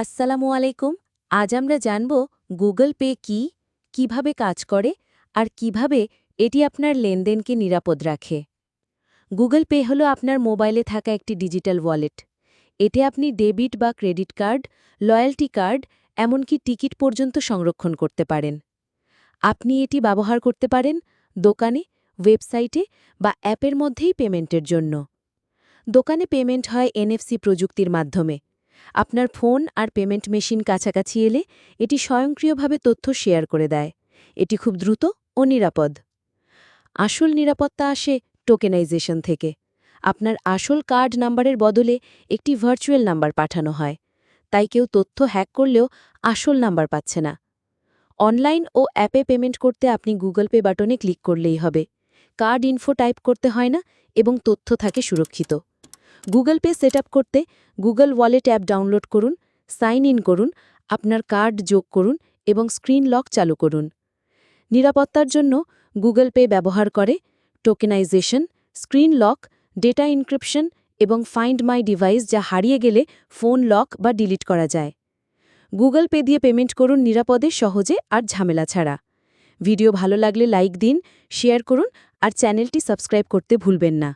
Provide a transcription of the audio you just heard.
আসসালামু আলাইকুম, আজ আমরা জানব গুগল পে কি, কীভাবে কাজ করে আর কীভাবে এটি আপনার লেনদেনকে নিরাপদ রাখে। গুগল পে হলো আপনার মোবাইলে থাকা একটি ডিজিটাল ওয়ালেট। এতে আপনি ডেবিট বা ক্রেডিট কার্ড লয়্যালটি কার্ড, এমনকি টিকিট পর্যন্ত সংরক্ষণ করতে পারেন। আপনি এটি ব্যবহার করতে পারেন দোকানে, ওয়েবসাইটে বা অ্যাপের মধ্যেই পেমেন্টের জন্য। দোকানে পেমেন্ট হয় এনএফসি প্রযুক্তির মাধ্যমে। আপনার ফোন আর পেমেন্ট মেশিন কাছাকাছি এলে এটি স্বয়ংক্রিয়ভাবে তথ্য শেয়ার করে দেয়। এটি খুব দ্রুত ও নিরাপদ। আসল নিরাপত্তা আসে টোকেনাইজেশন থেকে। আপনার আসল কার্ড নাম্বারের বদলে একটি ভার্চুয়াল নাম্বার পাঠানো হয়। তাই কেউ তথ্য হ্যাক করলেও আসল নাম্বার পাচ্ছে না। অনলাইন ও অ্যাপে পেমেন্ট করতে আপনি গুগল পে বাটনে ক্লিক করলেই হবে। কার্ড ইনফো টাইপ করতে হয় না এবং তথ্য থাকে সুরক্ষিত। গুগল পে সেট করতে গুগল ওয়ালেট অ্যাপ ডাউনলোড করুন সাইন ইন করুন, আপনার কার্ড যোগ করুন এবং স্ক্রিন লক চালু করুন। নিরাপত্তার জন্য গুগল পে ব্যবহার করে tokenisation screen lock data encryption এবং ফাইন্ড মাই ডিভাইস যা হারিয়ে গেলে ফোন লক বা ডিলিট করা যায়। গুগল পে দিয়ে পেমেন্ট করুন নিরাপদে, সহজে আর ঝামেলা ছাড়া। ভিডিও ভালো লাগলে লাইক দিন শেয়ার করুন আর চ্যানেলটি সাবস্ক্রাইব করতে ভুলবেন না।